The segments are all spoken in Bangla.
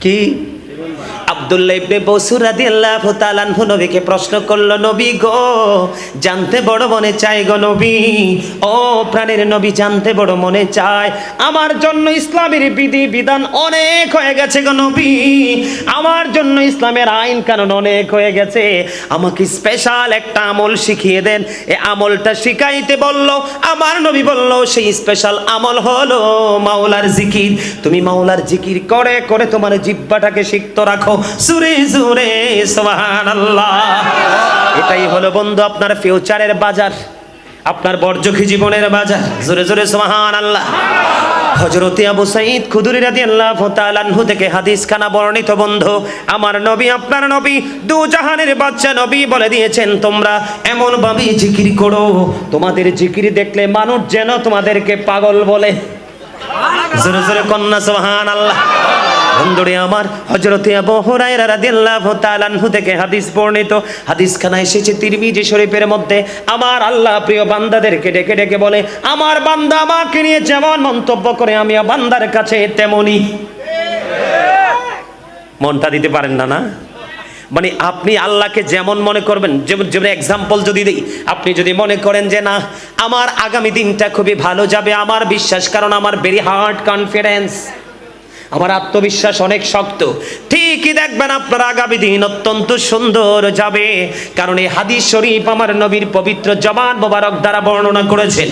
কি আব্দুল্লাহ ইবনে বসুর রাদিয়াল্লাহু তাআলা নবীকে প্রশ্ন করল, নবী গো, জানতে বড় মনে চাই গো নবী? ও প্রাণের নবী, জানতে বড় মনে চায়। আমার জন্য ইসলামের বিধি, বিধান অনেক হয়ে গেছে গো নবী। আমার জন্য ইসলামের আইন কানুন অনেক হয়ে গেছে। আমাকে স্পেশাল একটা আমল শিখিয়ে দেন। এ আমলটা শিখাইতে বলল, আমার নবী বলল, সেই স্পেশাল আমল হলো মাওলার জিকির। তুমি মাওলার জিকির করে করে তোমার জিব্বাটাকে সিক্ত রাখো। সুরে সুরে, সুবহানাল্লাহ। এটাই হলো বন্ধু আপনার ফিউচারের বাজার, আপনার বর্জখী জীবনের বাজার। জোরে জোরে সুবহানাল্লাহ। হজরতে আবু সাইদ খুদুরি রাদিয়াল্লাহু তাআলা আনহু থেকে হাদিস খানা বর্ণিত বন্ধু, আমার নবী, আপনার নবী, দু জাহানের বাচ্চা নবী বলে দিয়েছেন, তোমরা এমন ভাবে জিকির করো, তোমাদের জিকির দেখলে মানুষ যেন তোমাদেরকে পাগল বলে। জোরে জোরে কন্যা, সুবহানাল্লাহ। বন্ধুরে আমার হজরতে আবু হুরায়রা রাদিয়াল্লাহু তাআলা আনহু থেকে হাদিস বর্ণিত। হাদিস খানা এসেছে তিরমিজি শরীফের মধ্যে, আমার আল্লাহ প্রিয় বান্দাদেরকে ডেকে ডেকে বলে, আমার বান্দা আমাকে নিয়ে যেমন মন্তব্য করে আমি বান্দার কাছে তেমনি। মনটা দিতে পারেন না না? মানে আপনি আল্লাহকে যেমন মনে করবেন, যেমন যেমন এক্সাম্পল যদি দিই, আপনি যদি মনে করেন যে, না, আমার আগামী দিনটা খুবই ভালো যাবে, আমার বিশ্বাস, কারণ আমার ভেরি হার্ড কনফিডেন্স আমার আত্মবিশ্বাস অনেক শক্ত। ঠিকই দেখবেন আপনার আগামী দিন অত্যন্ত সুন্দর যাবে। কারণ এই হাদিস শরীফ আমার নবীর পবিত্র জবান মোবারক দ্বারা বর্ণনা করেছেন।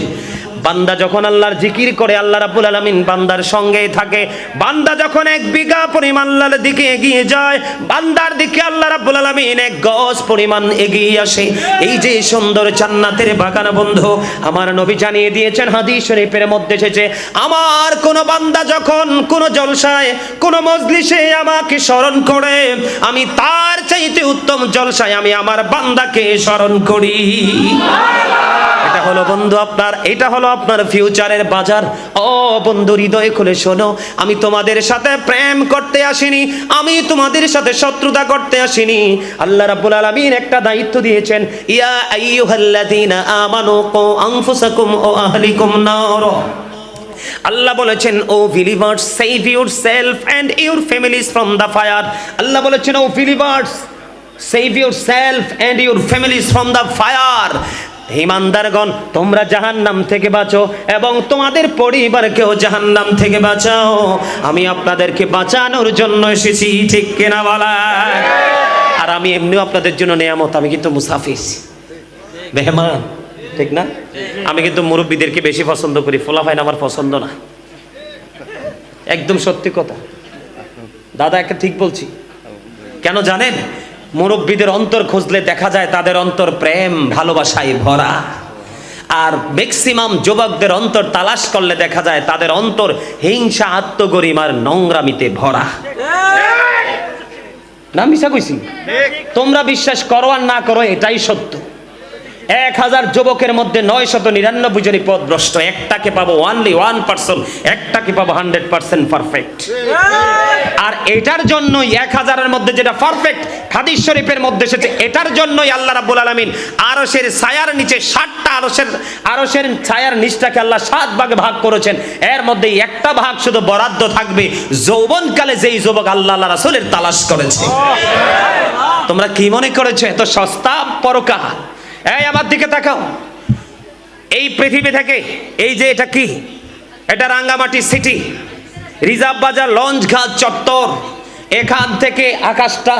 বান্দা যখন আল্লাহর জিকির করে, আল্লাহ রাব্বুল আলামিন বান্দার সঙ্গে থাকে। বান্দা যখন এক বিঘা পরিমাণ আল্লাহর দিকে এগিয়ে যায়, বান্দার দিকে আল্লাহ রাব্বুল আলামিন এক গজ পরিমাণ এগিয়ে আসে। এই যে সুন্দর জান্নাতের বাগান বন্ধু, আমার নবী জানিয়ে দিয়েছেন হাদিস শরীফের মধ্যে এসেছে, আমার কোন বান্দা যখন কোন জলসায়, কোন মজলিসে আমাকে স্মরণ করে, আমি তার চাইতে উত্তম জলসায় আমি আমার বান্দাকে স্মরণ করি। এটা হলো বন্ধু আপনার, এটা হলো আপনার ফিউচারের বাজার। ও বন্ধু, হৃদয় খুলে শোনো, আমি তোমাদের সাথে প্রেম করতে আসিনি, আমি তোমাদের সাথে শত্রুতা করতে আসিনি। আল্লাহ রাব্বুল আলামিন একটা দায়িত্ব দিয়েছেন, ইয়া আইয়ুহাল্লাযীনা আমানু কু আনফুসাকুম ও আহলিকুম নার। আল্লাহ বলেছেন, O believers save yourself and your families from the fire Allah বলেছেন, O believers save yourself and your families from the fire ইমানদারগণ, তোমরা জাহান্নাম থেকে বাঁচো এবং তোমাদের পরিবারকেও জাহান্নাম থেকে বাঁচাও। আমি আপনাদেরকে বাঁচানোর জন্য এসেছি, ঠিক কেনা বলা? আর আমি এমনিও আপনাদের জন্য নেয়ামত, আমি কিন্তু মুসাফির। মেহমান, ঠিক না? আমি কিন্তু মুরব্বীদেরকে বেশি পছন্দ করি, ফোলাফাইন আমার পছন্দ না। একদম সত্যি কথা। দাদা, একটা ঠিক বলছি। কেন জানেন? মুরব্বীদের অন্তর খুঁজলে দেখা যায় তাদের অন্তর প্রেম ভালোবাসায় ভরা। আর ম্যাক্সিমাম যুবকদের অন্তর তালাশ করলে দেখা যায় তাদের অন্তর হিংসা আত্মগরিমার নোংরামিতে ভরা। না মিশা কইছি? তোমরা বিশ্বাস করো আর না করো এটাই সত্য। এক হাজার যুবকের মধ্যে নয় শত নিরানব্বই জনই পদভ্রষ্ট। একটাকে পাবো ওয়ানলি ওয়ান পার্সন একটাকে পাবো হান্ড্রেড পার্সেন্ট পারফেক্ট আর এটার জন্যই এক হাজারের মধ্যে যেটা পারফেক্ট হাদিস শরীফের মধ্যে এসেছে, এটার জন্যই আল্লাহ রাব্বুল আলামিন আরশের ছায়ার নিচে ষাটটা আরশের আরশের ছায়ার নিচটাকে আল্লাহ সাত ভাগে ভাগ করেছেন। এর মধ্যে একটা ভাগ শুধু বরাদ্দ থাকবে, যৌবনকালে যেই যুবক আল্লাহ আল্লাহ রাসূলের তালাশ করেছে। তোমরা কি মনে করেছ, এত সস্তা পরকা? এই, আমার দিকে তাকাও। এই পৃথিবী থেকে, এই যে এটা কি? এটা Rangamati city, reserve Bazar, launch ghat, চত্বর। এখান থেকে আকাশটা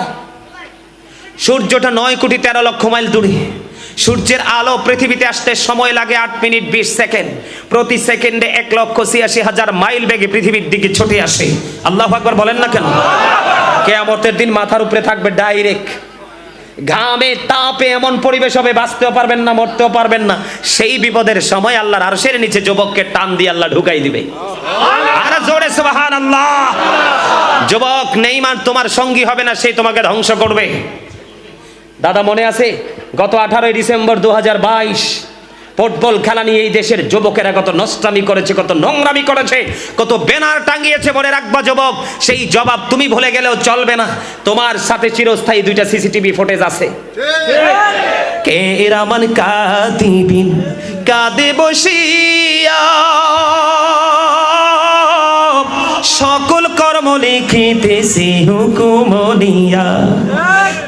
সূর্যটা নয় কোটি তেরো লক্ষ মাইল দূরে। সূর্যের আলো পৃথিবীতে আসতে সময় লাগে আট মিনিট বিশ সেকেন্ড। প্রতি সেকেন্ডে এক লক্ষ ছিয়াশি হাজার মাইল বেগে পৃথিবীর দিকে ছুটে আসে। আল্লাহ একবার বলেন না কেন? কে কেয়ামতের দিন মাথার উপরে থাকবে ডাইরেক্ট ঘামে তাপে এমন পরিবেশ হবে, বাঁচতেও পারবেন না, মরতেও পারবেন না। সেই বিপদের সময় আল্লাহর আরশের নিচে যুবককে টান দিয়ে আল্লাহ ঢুকাই দিবে। আর জোরে আল্লাহ যুবক নেইমার তোমার সঙ্গী হবে না, সে তোমাকে ধ্বংস করবে। দাদা মনে আছে, গত আঠারোই ডিসেম্বর দু হাজার বাইশ ফুটবল খেলা নিয়ে এই দেশের যুবকেরা কত নষ্টামি করেছে, কত নোংরামি করেছে, কত ব্যানার টাঙিয়েছে মনে রাখবা যুবক। সেই জবাব তুমি ভুলে গেলেও চলবে না। তোমার সাথে চিরস্থায়ী দুইটা সিসিটিভি ফুটেজ আছে। কে রামান কাদিবিন, কাদে বসিয়া। সকল কর্ম লিখিতেছে হুকুমনিয়া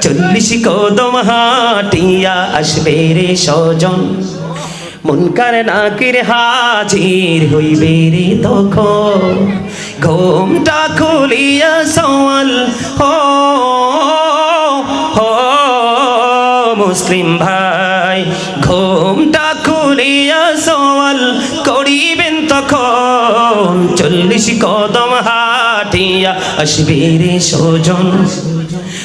চল্লিশ কদম হাটিয়া আসবে রে স্বজন। মুনকার নাকির হাজির হইবে রে তখন। ঘুমটা খুলিয়া সওয়াল, হো হো, মুসলিম ভাই। ঘুমটা খুলিয়া সওয়াল করিবেন তখন। চল্লিশ কদম হাটিয়া আসবে রে সজন।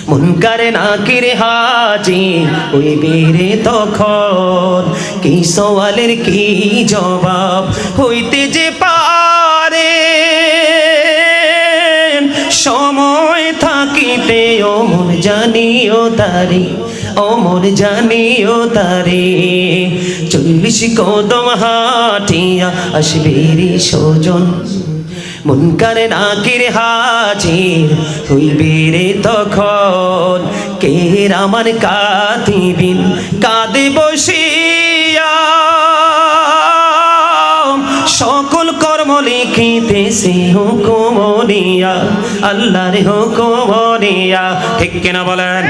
মুনকারে নাকিরে হাজি ওই বীরে তখন। কি সওয়ালের কি জবাব হইতে যে পারে? সময় থাকিতে অমর জানিও তারে। অমর জানিও তারে। চল্লিশ কদম হাটিয়া আসবে রে সজন মুনকার নাকির হাজির হইবে রে তখন। কে আমার কাঁদিবিন? কাঁদে বসিয়া। সকল কর্ম লিখিতেছে হুকুমনিয়া আল্লাহর হুকুমনিয়া ঠিক কিনা বলেন?